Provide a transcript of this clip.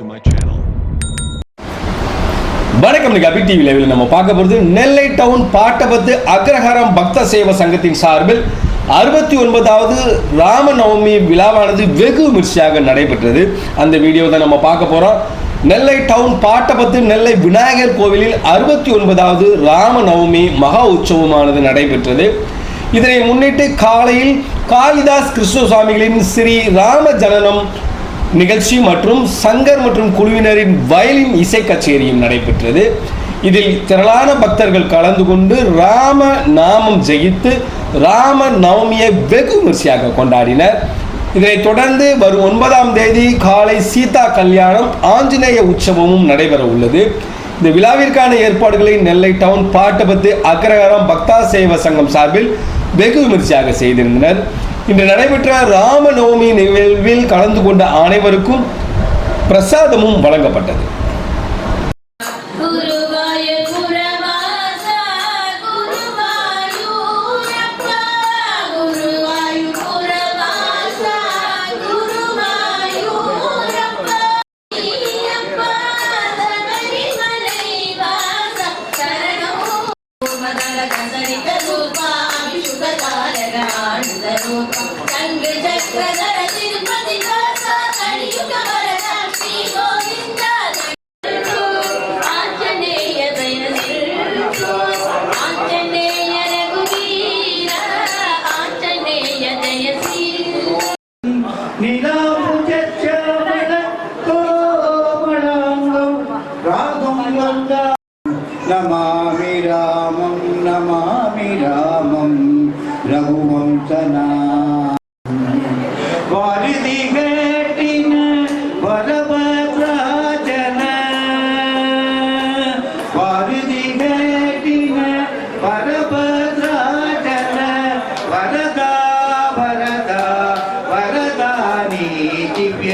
to my channel. வணக்கம் அபி TV லைவில் நம்ம பார்க்க போகிறது நெல்லை டவுன் பாட்டபத்து அக்ரஹாரம் பக்த சேவ சங்கத்தின் சார்பில் அறுபத்தி ஒன்பதாவது ராமநவமி விழாவானது வெகு விமர்சையாக நடைபெற்றது. அந்த வீடியோ தான் நம்ம பார்க்க போகிறோம் நெல்லை டவுன் பாட்டபத்து நெல்லை விநாயகர் கோவிலில் அறுபத்தி ஒன்பதாவது ராம நவமி மகா உற்சவமானது நடைபெற்றது. இதனை முன்னிட்டு காலையில் காளிதாஸ் கிருஷ்ணசுவாமிகளின் ஸ்ரீ ராம ஜனனம் நிகழ்ச்சி மற்றும் சங்கர் மற்றும் குழுவினரின் வயலின் இசை கச்சேரியும் நடைபெற்றது. இதில் திரளான பக்தர்கள் கலந்து கொண்டு ராம நாமம் ஜெயித்து ராம நவமியை வெகு விமர்சையாக கொண்டாடினர். இதனைத் தொடர்ந்து வரும் ஒன்பதாம் தேதி காலை சீதா கல்யாணம் ஆஞ்சநேய உற்சவமும் நடைபெற உள்ளது. இந்த விழாவிற்கான ஏற்பாடுகளை நெல்லை டவுன் பாட்டபத்து அக்ரகாரம் பக்தா சேவ சங்கம் சார்பில் வெகு விமர்சையாக செய்திருந்தனர். இன்று நடைபெற்ற ராமநவமி நிகழ்வில் கலந்து கொண்ட அனைவருக்கும் பிரசாதமும் வழங்கப்பட்டது. శుభకారణానందరూపం తండ్రి చక్రధర తిరుపతి దాస కలియుగ వరద శ్రీ గోవింద ఆంజనేయ దయ ఆంజనేయ రఘువీర ఆంజనేయ దయ శ్రీ నీలా నమామి రామం నమామి రామ கஞ்சனா வருதிகள்